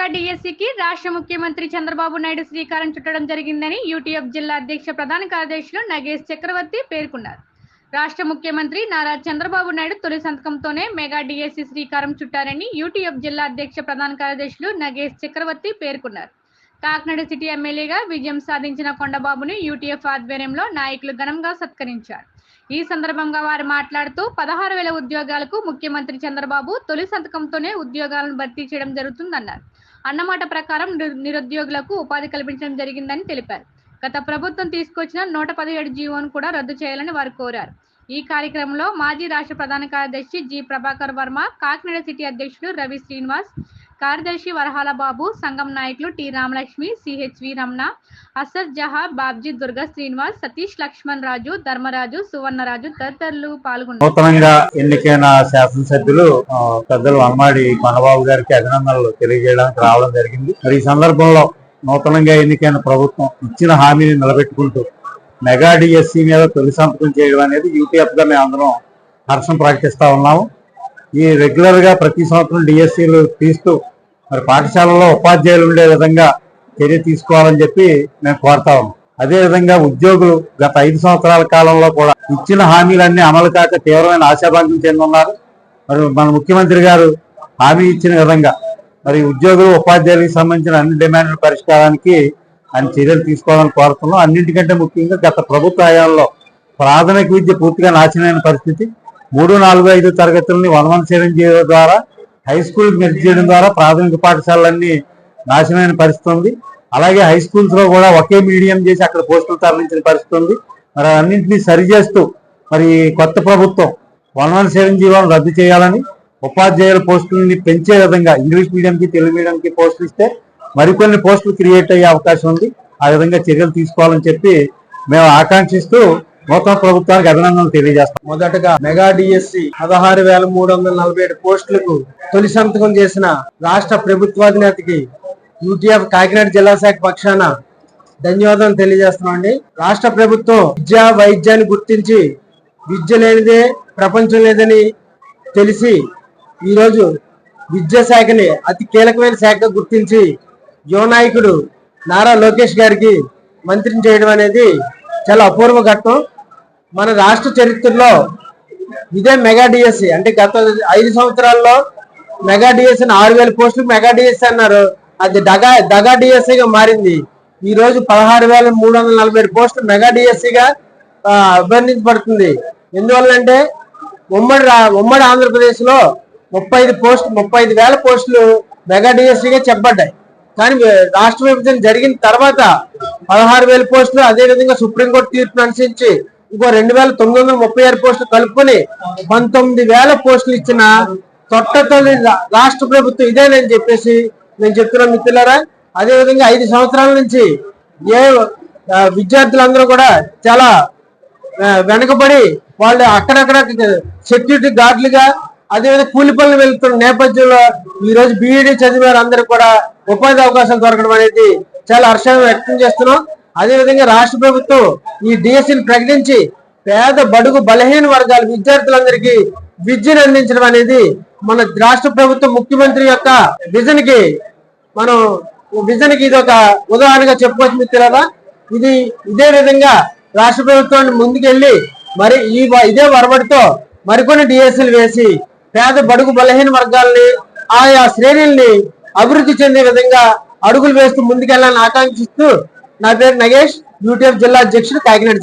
తొలి డిఎస్సికి రాష్ట్ర ముఖ్యమంత్రి చంద్రబాబు నాయుడు శ్రీకారం చుట్టడం జరిగిందని యూటీఎఫ్ జిల్లా అధ్యక్ష ప్రధాన కార్యదర్శులు నగేష్ చక్రవర్తి పేర్కొన్నారు. రాష్ట్ర ముఖ్యమంత్రి నారా చంద్రబాబు నాయుడు తొలి సంతకంతోనే మెగా డిఎస్సి శ్రీకారం చుట్టారని యూటీఎఫ్ జిల్లా అధ్యక్ష ప్రధాన కార్యదర్శులు నగేష్ చక్రవర్తి పేర్కొన్నారు. కాకినాడ సిటీ ఎమ్మెల్యేగా విజయం సాధించిన కొండబాబును యూటీఎఫ్ ఆధ్వర్యంలో నాయకులు ఘనంగా సత్కరించారు. ఈ సందర్భంగా వారు మాట్లాడుతూ పదహారు వేల ఉద్యోగాలకు ముఖ్యమంత్రి చంద్రబాబు తొలి సంతకంతోనే ఉద్యోగాలను భర్తీ చేయడం జరుగుతుందన్నారు. అన్నమాట ప్రకారం నిరుద్యోగులకు ఉపాధి కల్పించడం జరిగిందని తెలిపారు. గత ప్రభుత్వం తీసుకొచ్చిన నూట పదిహేడు జీవోను కూడా రద్దు చేయాలని వారు కోరారు. ఈ కార్యక్రమంలో మాజీ రాష్ట్ర ప్రధాన కార్యదర్శి జి ప్రభాకర్ వర్మ కాకినాడ సిటీ అధ్యక్షుడు రవి శ్రీనివాస్ కార్యదర్శి వరహాల బాబు సంఘం నాయకులు టి రామలక్ష్మి సిహెచ్వి రమణ అసర్ జహా బాబ్జీ దుర్గా శ్రీనివాస్ సతీష్ లక్ష్మణ్ రాజు ధర్మరాజు సువర్ణరాజు తదితరులు పాల్గొన్నారు. నూతనంగా ఎన్నికైన శాసనసభ్యులు పెద్దలు అమ్మాడి కొండబాబు గారికి అభినందనలు తెలియజేయడానికి రావడం జరిగింది. మరి ఈ సందర్భంలో నూతనంగా ఎన్నికైన ప్రభుత్వం ఇచ్చిన హామీని నిలబెట్టుకుంటూ మెగా డిఎస్సి మీద తొలి సంతకం చేయడం అనేది యూటీఎఫ్గా మేము అందరం హర్షం ప్రకటిస్తూ ఉన్నాము. ఈ రెగ్యులర్గా ప్రతి సంవత్సరం డిఎస్సీలు తీస్తూ మరి పాఠశాలలో ఉపాధ్యాయులు ఉండే విధంగా చర్య తీసుకోవాలని చెప్పి మేము కోరుతా ఉన్నాం. అదే విధంగా ఉద్యోగులు గత ఐదు సంవత్సరాల కాలంలో కూడా ఇచ్చిన హామీలన్నీ అమలు కాక తీవ్రమైన ఆశాభంగం చెంది ఉన్నారు. మరి మన ముఖ్యమంత్రి గారు హామీ ఇచ్చిన విధంగా మరి ఉద్యోగులు ఉపాధ్యాయులకు సంబంధించిన అన్ని డిమాండ్ల పరిష్కారానికి అని చర్యలు తీసుకోవాలని కోరుతున్నాం. అన్నింటికంటే ముఖ్యంగా గత ప్రభుత్వ హయాంలో ప్రాథమిక విద్య పూర్తిగా నాశనమైన పరిస్థితి. మూడు నాలుగు ఐదు తరగతులని వన్ వన్ సెవెన్ జీరో ద్వారా హై స్కూల్ మెర్జ్ చేయడం ద్వారా ప్రాథమిక పాఠశాలలన్నీ నాశనమైన పరిస్థితి ఉంది అలాగే హై స్కూల్స్లో కూడా ఒకే మీడియం చేసి అక్కడ పోస్టులు తరలించిన పరిస్థితి ఉంది మరి అన్నింటినీ సరిచేస్తూ మరి కొత్త ప్రభుత్వం వన్ వన్ సెవెన్ జీవోను రద్దు చేయాలని ఉపాధ్యాయుల పోస్టులని పెంచే విధంగా ఇంగ్లీష్ మీడియంకి తెలుగు మీడియంకి పోస్టులు ఇస్తే మరికొన్ని పోస్టులు క్రియేట్ అయ్యే అవకాశం ఉంది. ఆ విధంగా చర్యలు తీసుకోవాలని చెప్పి మేము ఆకాంక్షిస్తూ నూతన ప్రభుత్వానికి అభినందనలు తెలియజేస్తాం మొదటగా మెగా డిఎస్సి పదహారు వేల మూడు వందల నలభై ఏడు పోస్టులకు తొలి సంతకం చేసిన రాష్ట్ర ప్రభుత్వాధినేతకి యూటీఎఫ్ కాకినాడ జిల్లా శాఖ పక్షాన ధన్యవాదాలు తెలియజేస్తున్నామండి రాష్ట్ర ప్రభుత్వం విద్య వైద్యాన్ని గుర్తించి విద్య లేనిదే ప్రపంచం లేదని తెలిసి ఈరోజు విద్యా శాఖని అతి కీలకమైన శాఖగా గుర్తించి యువ నాయకుడు నారా లోకేష్ గారికి మంత్రిని చేయడం అనేది చాలా అపూర్వ ఘట్టం. మన రాష్ట్ర చరిత్రలో ఇదే మెగా డిఎస్సి అంటే గత ఐదు సంవత్సరాల్లో మెగా డిఎస్సి ఆరు వేల పోస్టులు మెగా డిఎస్సి అన్నారు. అది డగా దగా డిఎస్సిగా మారింది. ఈ రోజు పదహారు వేల మూడు వందల నలభై ఏడు పోస్టులు మెగా డిఎస్సిగా అభివర్ణించబడుతుంది. ఎందువల్లంటే ఉమ్మడి రా- ఉమ్మడి ఆంధ్రప్రదేశ్లో ముప్పై ఐదు పోస్ట్ ముప్పై ఐదు వేల పోస్టులు మెగా డిఎస్సిగా చెప్పబడ్డాయి. కానీ రాష్ట్ర విభజన జరిగిన తర్వాత పదహారు వేల పోస్టులు అదేవిధంగా సుప్రీంకోర్టు తీర్పును అనుసరించి ఇంకో రెండు వేల తొమ్మిది వందల ముప్పై ఆరు పోస్టులు కలుపుకొని పంతొమ్మిది వేల పోస్టులు ఇచ్చిన తొట్టతోని రాష్ట్ర ప్రభుత్వం ఇదేనని చెప్పేసి నేను చెప్తున్నాను మిత్రులారా. అదే విధంగా ఐదు సంవత్సరాల నుంచి ఏ విద్యార్థులందరూ కూడా చాలా ఆ, వెనకబడి వాళ్ళు అక్కడక్కడ సెక్యూరిటీ గార్డులుగా అదేవిధంగా కూలి పనులు వెళ్తున్న నేపథ్యంలో ఈ రోజు బీఈడీ చదివారు అందరూ కూడా ఉపాధి అవకాశాలు దొరకడం అనేది చాలా హర్షం వ్యక్తం చేస్తున్నాం. అదేవిధంగా రాష్ట్ర ప్రభుత్వం ఈ డిఎస్సిని ప్రకటించి పేద బడుగు బలహీన వర్గాల విద్యార్థులందరికీ విద్యను అందించడం అనేది మన రాష్ట్ర ప్రభుత్వం ముఖ్యమంత్రి యొక్క విజన్కి మనం విజన్కి ఇది ఒక ఉదాహరణగా చెప్పుకోవచ్చు మిత్రులారా. ఇది ఇదే విధంగా రాష్ట్ర ప్రభుత్వాన్ని ముందుకెళ్ళి మరి ఈ వ- ఇదే వరవడితో మరికొన్ని డిఎస్సీలు వేసి పేద బడుగు బలహీన వర్గాల్ని ఆయా శ్రేణుల్ని అభివృద్ధి చెందే విధంగా అడుగులు వేస్తూ ముందుకెళ్ళాలని ఆకాంక్షిస్తూ నా పేరు నగేష్ యూటీఎఫ్ జిల్లా అధ్యక్షుడు కాకినాడ